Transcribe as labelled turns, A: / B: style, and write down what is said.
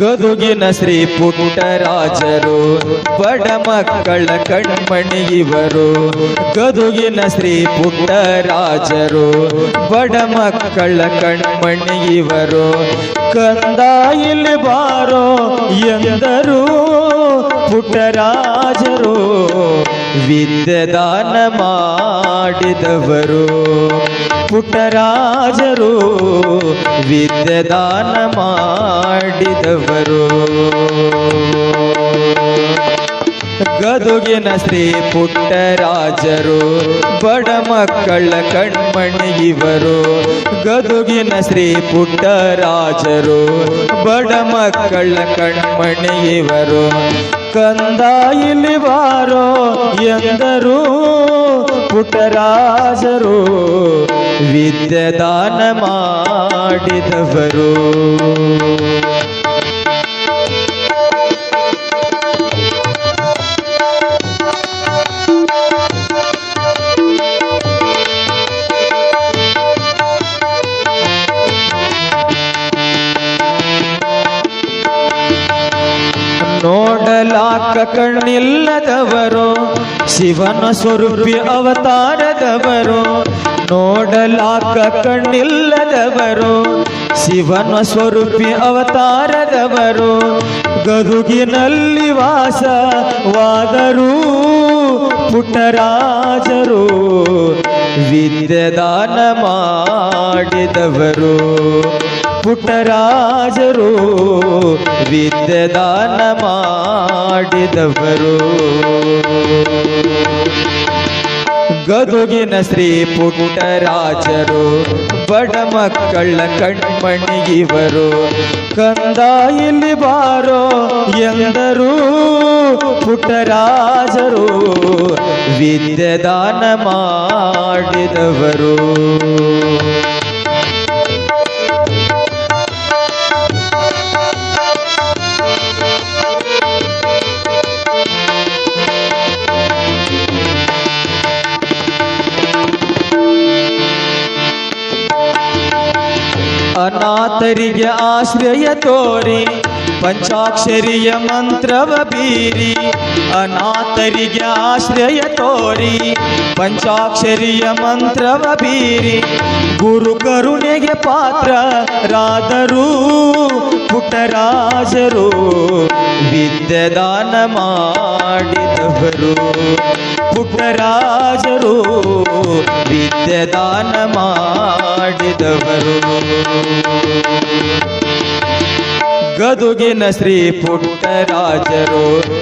A: ಗದುಗಿನ ಶ್ರೀ ಪುಟ್ಟರಾಜರು, ಬಡ ಮಕ್ಕಳ ಕಣ್ಮಣಿ ಇವರು ಗದುಗಿನ ಶ್ರೀ ಪುಟ್ಟರಾಜರು, ಬಡ ಮಕ್ಕಳ ಕಣ್ಮಣಿ ಇವರು ಕಂದ ಇಲ್ಲಿ ಬಾರೋ ಎಂದರು ಪುಟ್ಟರಾಜರು. ವಿದ್ಯದಾನ ಮಾಡಿದವರು. ಪುಟ್ಟರಾಜರು ವಿದ್ಯದಾನ ಮಾಡಿದವರು. ಗದುಗಿನ ಶ್ರೀ ಪುಟ್ಟರಾಜರು ಬಡ ಮಕ್ಕಳ ಕಣ್ಮಣಿ ಇವರು. ಗದುಗಿನ ಶ್ರೀ ಪುಟ್ಟರಾಜರು ಬಡ ಮಕ್ಕಳ ಕಣ್ಮಣಿ ಇವರು. ಕಂದ ಇಲ್ಲಿ ಎಂದರು ಪುಟ್ಟರಾಜರು ವಿದ್ಯದಾನ ಮಾಡಿದವರು. ನೋಡಲಾಕ ಕಣ್ಣಿಲ್ಲದವರು ಶಿವನ ಸ್ವರೂಪಿ ಅವತಾರದವರು ನೋಡಲಾಕ ಕಣ್ಣಿಲ್ಲದವರು ಶಿವನ ಸ್ವರೂಪಿ ಅವತಾರದವರು ಗದುಗಿನಲ್ಲಿ ವಾಸವಾದರೂ ಪುಟ್ಟರಾಜರು ವಿದ್ಯದಾನ ಮಾಡಿದವರು. ಪುಟ್ಟರಾಜರು ವಿದ್ಯದಾನ ಮಾಡಿದವರು. ಗದುಗಿನ ಶ್ರೀ ಪುಟ್ಟರಾಜರು ಬಡ ಮಕ್ಕಳ ಕಣ್ಮಣಿಗಿವರು. ಕಂದ ಇಲ್ಲಿ ಬಾರೋ ಎಂದರು ಪುಟ್ಟರಾಜರು ವಿದ್ಯದಾನ ಮಾಡಿದವರು. ಅನಾಥರಿಗೆ ಆಶ್ರಯ ತೋರಿ, ಪಂಚಾಕ್ಷರಿಯ ಮಂತ್ರವ ಬೀರಿ, ಅನಾಥರಿಗೆ ಆಶ್ರಯ ತೋರಿ, ಪಂಚಾಕ್ಷರಿಯ ಮಂತ್ರವ ಬೀರಿ. ಗುರು ಕರುಣೆಗೆ ಪಾತ್ರರಾದರು ಪುಟ್ಟರಾಜರು, ವಿದ್ಯದಾನ ಮಾಡಿದವರು. ಪುಟ್ಟರಾಜರು ವಿದ್ಯದಾನ ಮಾಡಿದವರು. ಗದುಗಿನ ಶ್ರೀ ಪುಟ್ಟರಾಜರು.